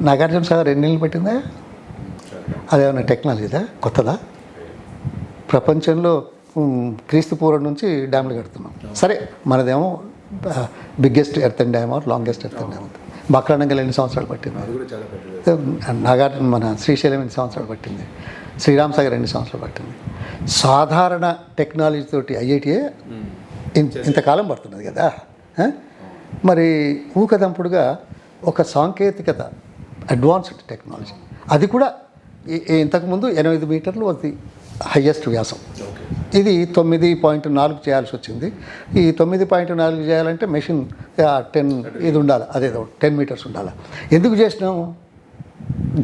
నాగార్జున సాగర్ ఎన్ని నెలలు పెట్టిందా? అదేమన్నా టెక్నాలజీదా కొత్తదా? ప్రపంచంలో క్రీస్తు పూర్వం నుంచి డ్యామ్లు కడుతున్నాం. సరే మనదేమో biggest earth dam or longest earth dam Bhakra Nangal ఎన్ని సంవత్సరాలు పట్టింది? నాగార్జున మన శ్రీశైలం ఎన్ని సంవత్సరాలు పట్టింది? శ్రీరామ్ సాగర్ ఎన్ని సంవత్సరాలు పట్టింది? సాధారణ టెక్నాలజీ తోటి ఐఐటిఏ ఇంతకాలం పడుతున్నది కదా? మరి ఊకదంపుడుగా ఒక సాంకేతికత అడ్వాన్స్డ్ టెక్నాలజీ. అది కూడా ఇంతకుముందు ఎనిమిది మీటర్లు అది హయ్యెస్ట్ వ్యాసం. ఇది తొమ్మిది పాయింట్ నాలుగు చేయాల్సి వచ్చింది. ఈ తొమ్మిది పాయింట్ నాలుగు చేయాలంటే మెషిన్ టెన్ ఇది ఉండాలి. అదేదో టెన్ మీటర్స్ ఉండాలి. ఎందుకు చేసినాము?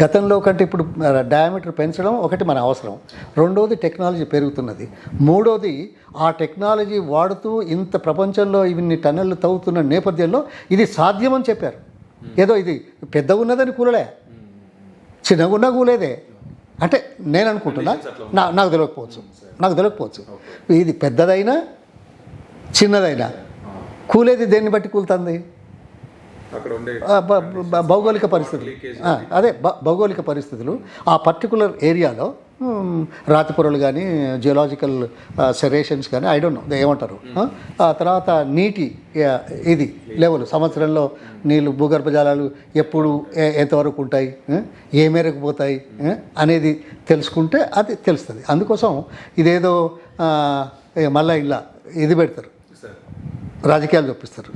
గతంలో కంటే ఇప్పుడు డయామీటర్ పెంచడం ఒకటి మన అవసరం. రెండోది టెక్నాలజీ పెరుగుతున్నది. మూడోది ఆ టెక్నాలజీ వాడుతూ ఇంత ప్రపంచంలో ఇన్ని టన్నెళ్ళు తవ్వుతున్న నేపథ్యంలో ఇది సాధ్యమని చెప్పారు. ఏదో ఇది పెద్దగా ఉన్నదని కూలలే. చిన్నగా ఉన్నా కూలేదే. అంటే నేను అనుకుంటున్నా నా నాకు తెలియకపోవచ్చు. నాకు తెలియకపోవచ్చు. ఇది పెద్దదైనా చిన్నదైనా కూలేది దేన్ని బట్టి కూలుతుంది? భౌగోళిక పరిస్థితులు. అదే భౌగోళిక పరిస్థితులు. ఆ పర్టికులర్ ఏరియాలో మ్, రాతి పొరలు కానీ జియోలాజికల్ సెరేషన్స్ కానీ ఐ డోంట్ నో ఏమంటారు? ఆ? తర్వాత నీటి ఇది లెవెల్ సంవత్సరంలో నీళ్ళు భూగర్భ జలాలు ఎప్పుడు ఏ- ఎంతవరకు ఉంటాయి? ఏ మేరకు పోతాయి? అనేది తెలుసుకుంటే అది తెలుస్తుంది. అందుకోసం ఇదేదో మళ్ళా ఇలా ఇది పెడతారు. రాజకీయాలు చూపిస్తారు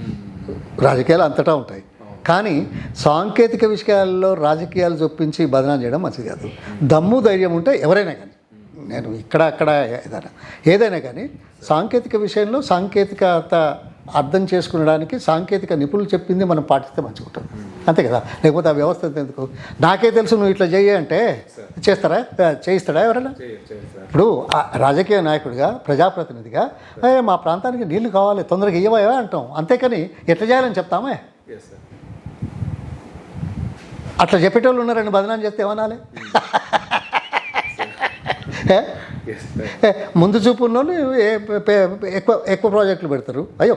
రాజకీయాలు అంతటా ఉంటాయి. కానీ సాంకేతిక విషయాల్లో రాజకీయాలు చొప్పించి బదనాం చేయడం మంచిది కాదు. దమ్ము ధైర్యం ఉంటే ఎవరైనా కానీ నేను ఇక్కడ అక్కడ ఏదైనా ఏదైనా కానీ సాంకేతిక విషయంలో సాంకేతికత అర్థం చేసుకునడానికి సాంకేతిక నిపుణులు చెప్పింది మనం పాటిస్తే మంచిగా ఉంటుంది. అంతే కదా? లేకపోతే ఆ వ్యవస్థ ఎందుకు? నాకే తెలుసు నువ్వు ఇట్లా చెయ్యి అంటే చేస్తారా? చేయిస్తాడా ఎవరైనా? ఇప్పుడు రాజకీయ నాయకుడిగా ప్రజాప్రతినిధిగా మా ప్రాంతానికి నీళ్ళు కావాలి తొందరగా ఇవ్వవా అంటాం. అంతేకాని ఎట్లా చేయాలని చెప్తామే? అట్లా చెప్పేటోళ్ళు ఉన్నారని బదనాం చేస్తే ఏమనాలి? ముందు చూపు ఉన్నోళ్ళు ఎక్కువ ఎక్కువ ప్రాజెక్టులు పెడతారు. అయ్యో?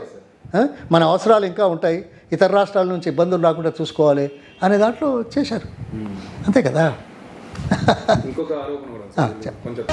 మన అవసరాలు ఇంకా ఉంటాయి. ఇతర రాష్ట్రాల నుంచి ఇబ్బందులు రాకుండా చూసుకోవాలి అనే దాంట్లో చేశారు. అంతే కదా? ఇంకొక ఆరోపణ కూడా. కొంచెం